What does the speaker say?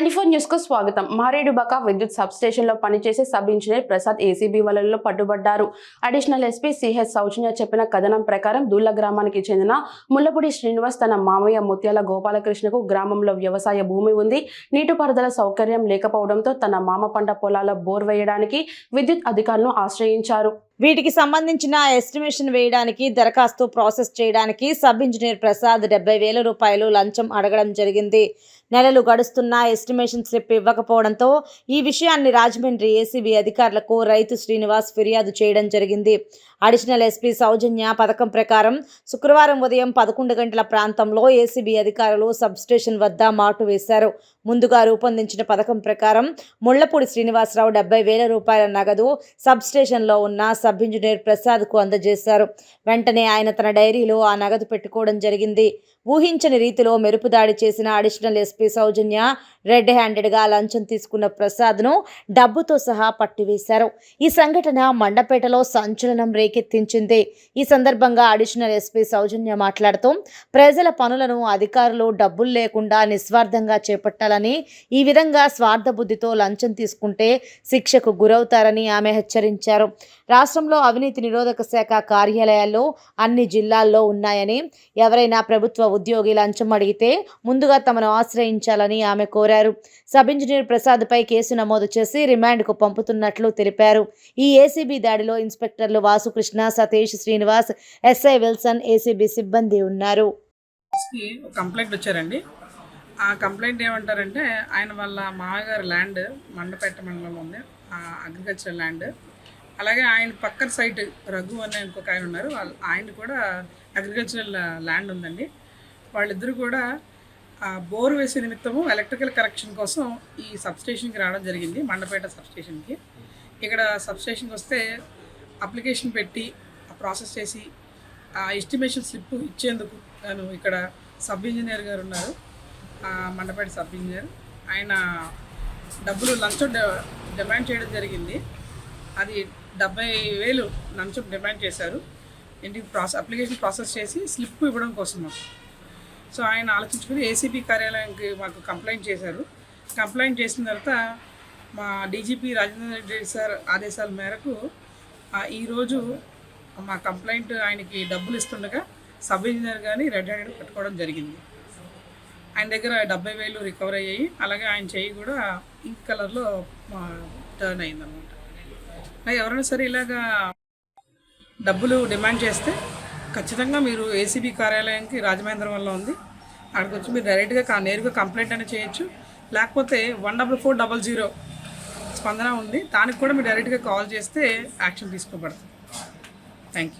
Twenty న్యూస్కు స్వాగతం. మారేడుబక విద్యుత్ సబ్స్టేషన్లో పనిచేసే సబ్ ఇంజనీర్ ప్రసాద్ ఏసీబీ వలలో పట్టుబడ్డారు. అడిషనల్ ఎస్పీ సిహెచ్ సౌజన్య చెప్పిన కథనం ప్రకారం దూళ్ళ గ్రామానికి చెందిన ముల్లపూడి శ్రీనివాస్ తన మామయ్య ముత్యాల గోపాలకృష్ణకు గ్రామంలో వ్యవసాయ భూమి ఉంది. నీటిపారుదల సౌకర్యం లేకపోవడంతో తన మామ పంట పొలాల బోర్ వేయడానికి విద్యుత్ అధికారులను ఆశ్రయించారు. వీటికి సంబంధించిన ఎస్టిమేషన్ వేయడానికి దరఖాస్తు ప్రాసెస్ చేయడానికి సబ్ ఇంజనీర్ ప్రసాద్ డెబ్బై వేల రూపాయలు లంచం అడగడం జరిగింది. నెలలు గడుస్తున్నా ఎస్టిమేషన్ స్లిప్ ఇవ్వకపోవడంతో ఈ విషయాన్ని రాజమండ్రి ఏసీబీ అధికారులకు రైతు శ్రీనివాస్ ఫిర్యాదు చేయడం జరిగింది. అడిషనల్ ఎస్పీ సౌజన్య పథకం ప్రకారం శుక్రవారం ఉదయం పదకొండు గంటల ప్రాంతంలో ఏసీబీ అధికారులు సబ్ స్టేషన్ వద్ద మాటు వేశారు. ముందుగా రూపొందించిన పథకం ప్రకారం ముళ్ళపూడి శ్రీనివాసరావు డెబ్బై వేల రూపాయల నగదు సబ్ స్టేషన్లో ఉన్న సబ్ ఇంజనీర్ ప్రసాద్కు అందజేశారు. వెంటనే ఆయన తన డైరీలో ఆ నగదు పెట్టుకోవడం జరిగింది. ఊహించని రీతిలో మెరుపు దాడి చేసిన అడిషనల్ ఎస్పీ సౌజన్య రెడ్ హ్యాండెడ్గా లంచం తీసుకున్న ప్రసాద్ను డబ్బుతో సహా పట్టివేశారు. ఈ సంఘటన మండపేటలో సంచలనం రేకెత్తించింది. ఈ సందర్భంగా అడిషనల్ ఎస్పీ సౌజన్య మాట్లాడుతూ ప్రజల పనులను అధికారులు డబ్బులు లేకుండా నిస్వార్థంగా చేయాలని ఈ విధంగా స్వార్థ బుద్ధితో లంచం తీసుకుంటే శిక్షకు గురవుతారని ఆమె హెచ్చరించారు. రాష్ట్రంలో అవినీతి నిరోధక శాఖ కార్యాలయాల్లో అన్ని జిల్లాల్లో ఉన్నాయని ఎవరైనా ప్రభుత్వ ఉద్యోగి లంచం అడిగితే ముందుగా తమను ఆశ్రయించాలని ఆమె కోరారు. సబ్ ఇంజనీర్ ప్రసాద్పై కేసు నమోదు చేసి రిమాండ్కు పంపుతున్నట్లు తెలిపారు. ఈ ఏసీబీ దాడిలో ఇన్స్పెక్టర్లు Vasukrishna Satish Srinivas SI Wilson ACB సిబ్బంది ఉన్నారు. కంప్లైంట్ వచ్చారండి. ఆ కంప్లైంట్ ఏమంటారంటే ఆయన వాళ్ళ మామగారు ల్యాండ్ మండపేట మండలంలో ఉంది. Agriculture land. అలాగే ఆయన పక్కన సైట్ రఘు అనే ఇంకొక ఆయన ఉన్నారు. వాళ్ళు ఆయన కూడా అగ్రికల్చరల్ ల్యాండ్ ఉందండి. వాళ్ళిద్దరూ కూడా ఆ బోర్ వేసే నిమిత్తము ఎలక్ట్రికల్ కరెక్షన్ కోసం ఈ సబ్స్టేషన్కి రావడం జరిగింది మండపేట సబ్స్టేషన్కి. ఇక్కడ సబ్స్టేషన్కి వస్తే అప్లికేషన్ పెట్టి ప్రాసెస్ చేసి ఆ ఎస్టిమేషన్ స్లిప్ ఇచ్చేందుకు నేను ఇక్కడ సబ్ ఇంజనీర్ గారు ఉన్నారు. Mandapeta sub engineer. ఆయన డబ్బులు లంచం డిమాండ్ చేయడం జరిగింది. అది డెబ్బై వేలు లంచం డిమాండ్ చేశారు. ఇంటికి ప్రాసెస్ అప్లికేషన్ ప్రాసెస్ చేసి స్లిప్ ఇవ్వడం కోసం మాకు. సో ఆయన ఆలోచించుకుని ఏసీబీ కార్యాలయానికి మాకు కంప్లైంట్ చేశారు. కంప్లైంట్ చేసిన తర్వాత మా డీజీపీ రాజేంద్ర రెడ్డి సార్ ఆదేశాల మేరకు ఈరోజు మా కంప్లైంట్ ఆయనకి డబ్బులు ఇస్తుండగా సబ్ ఇంజనీర్ కానీ రెడ్ హ్యాండ్ పెట్టుకోవడం జరిగింది. ఆయన దగ్గర డెబ్బై వేలు రికవర్ అయ్యాయి. అలాగే ఆయన చెయ్యి కూడా పింక్ కలర్లో టర్న్ అయింది అనమాట ఎవరైనా సరే ఇలాగా డబ్బులు డిమాండ్ చేస్తే ఖచ్చితంగా మీరు ఏసీబీ కార్యాలయానికి రాజమహేంద్రం వల్ల ఉంది. అక్కడికి వచ్చి మీరు డైరెక్ట్గా నేరుగా కంప్లైంట్ అనేది చేయొచ్చు. లేకపోతే one double four double zero Spandana ఉంది. దానికి కూడా మీరు డైరెక్ట్గా కాల్ చేస్తే యాక్షన్ తీసుకోబడుతుంది. Thank you